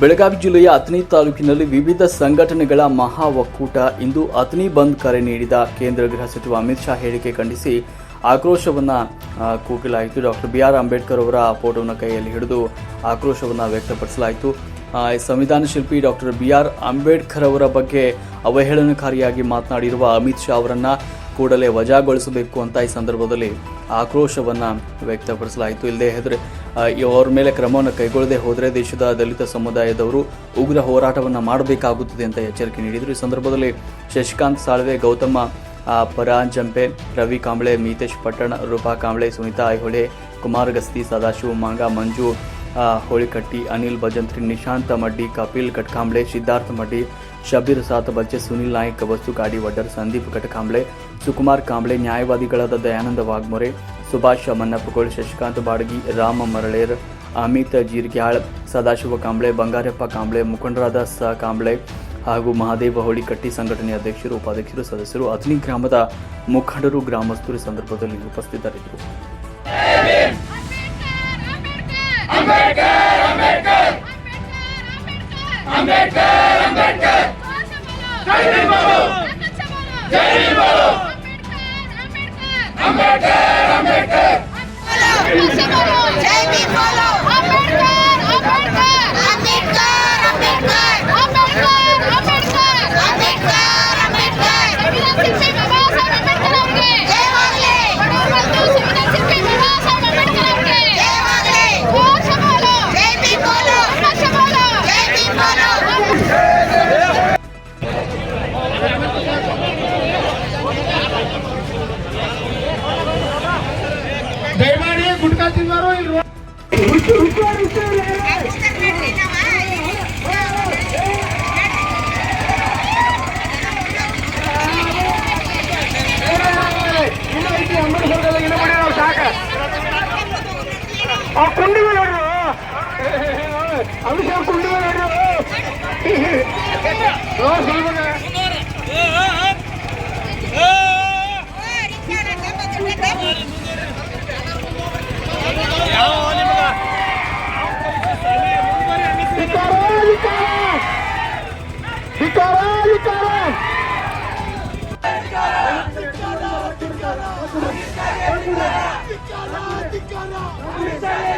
ಬೆಳಗಾವಿ ಜಿಲ್ಲೆಯ ಅಥಣಿ ತಾಲೂಕಿನಲ್ಲಿ ವಿವಿಧ ಸಂಘಟನೆಗಳ ಮಹಾ ಒಕ್ಕೂಟ ಇಂದು ಅಥಣಿ ಬಂದ್ ಕರೆ ನೀಡಿದ ಕೇಂದ್ರ ಗೃಹ ಸಚಿವ ಅಮಿತ್ ಶಾ ಹೇಳಿಕೆ ಖಂಡಿಸಿ ಆಕ್ರೋಶವನ್ನ ಕೂಗಲಾಯಿತು. ಡಾಕ್ಟರ್ ಬಿ ಆರ್ ಅಂಬೇಡ್ಕರ್ ಅವರ ಫೋಟೋವನ್ನು ಕೈಯಲ್ಲಿ ಹಿಡಿದು ಆಕ್ರೋಶವನ್ನು ವ್ಯಕ್ತಪಡಿಸಲಾಯಿತು. ಸಂವಿಧಾನ ಶಿಲ್ಪಿ ಡಾಕ್ಟರ್ ಬಿ ಆರ್ ಅಂಬೇಡ್ಕರ್ ಅವರ ಬಗ್ಗೆ ಅವಹೇಳನಕಾರಿಯಾಗಿ ಮಾತನಾಡಿರುವ ಅಮಿತ್ ಶಾ ಅವರನ್ನು ಕೂಡಲೇ ವಜಾಗೊಳಿಸಬೇಕು ಅಂತ ಈ ಸಂದರ್ಭದಲ್ಲಿ ಆಕ್ರೋಶವನ್ನು ವ್ಯಕ್ತಪಡಿಸಲಾಯಿತು. ಇಲ್ಲದೆ ಹೆದರೆ ಅವರ ಮೇಲೆ ಕ್ರಮವನ್ನು ಕೈಗೊಳ್ಳದೆ ಹೋದರೆ ದೇಶದ ದಲಿತ ಸಮುದಾಯದವರು ಉಗ್ರ ಹೋರಾಟವನ್ನು ಮಾಡಬೇಕಾಗುತ್ತದೆ ಅಂತ ಎಚ್ಚರಿಕೆ ನೀಡಿದರು. ಈ ಸಂದರ್ಭದಲ್ಲಿ ಶಶಿಕಾಂತ್ ಸಾಳ್ವೆ ಗೌತಮ ಆ, ಪರಾಂಜಂಪೆ ರವಿ ಕಾಂಬ್ಳೆ ಮೀತೇಶ್ ಪಟ್ಟಣ ರೂಪಾ ಕಾಂಬ್ಳೆ ಸುನಿತಾ ಐಹೊಳೆ ಕುಮಾರ್ ಗಸ್ತಿ ಸದಾಶಿವ ಮಾಂಗ ಮಂಜು ಹೋಳಿಕಟ್ಟಿ ಅನಿಲ್ ಭಜಂತ್ರಿ ನಿಶಾಂತ ಮಡ್ಡಿ ಕಪಿಲ್ ಕಟ್ಕಾಂಬ್ಳೆ ಸಿದ್ಧಾರ್ಥ ಮಡ್ಡಿ ಶಬೀರ್ ಸಾತ್ ಬಚ್ಚೆ ಸುನಿಲ್ ನಾಯ್ಕ್ ವಸ್ತು ಗಾಡಿ ವಡ್ಡರ್ ಸಂದೀಪ್ ಕಟ್ಕಾಂಬ್ಳೆ ಸುಕುಮಾರ್ ಕಾಂಬ್ಳೆ ನ್ಯಾಯವಾದಿಗಳಾದ ದಯಾನಂದ ವಾಗ್ಮೊರೆ ಸುಭಾಷ್ ಮನ್ನಪ್ಪಗೋಳ್ ಶಶಿಕಾಂತ್ ಬಾಡಗಿ ರಾಮ ಮರಳೇರ್ ಅಮಿತ್ ಜೀರ್ಗ್ಯಾಳ್ ಸದಾಶಿವ ಕಾಂಬ್ಳೆ ಬಂಗಾರಪ್ಪ ಕಾಂಬ್ಳೆ ಮುಖಂಡರಾದ ಸ ಕಾಂಬ್ಳೆ ಹಾಗೂ ಮಹಾದೇವ ಹೋಳಿಕಟ್ಟಿ ಸಂಘಟನೆಯ ಅಧ್ಯಕ್ಷರು ಉಪಾಧ್ಯಕ್ಷರು ಸದಸ್ಯರು ಅಥಣಿ ಗ್ರಾಮದ ಮುಖಂಡರು ಗ್ರಾಮಸ್ಥರು ಈ ಸಂದರ್ಭದಲ್ಲಿ ಉಪಸ್ಥಿತರಿದ್ದರು जय അഭിഷേക് കുടിക്കാൻ धिकारा धिकारा धिकारा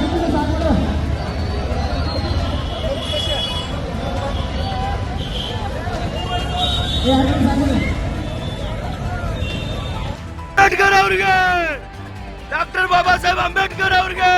ಅಂಬೇಡ್ಕರ್ ಅವ್ರಿಗೆ! ಡಾಕ್ಟರ್ ಬಾಬಾ ಸಾಹೇಬ್ ಅಂಬೇಡ್ಕರ್ ಅವ್ರಿಗೆ!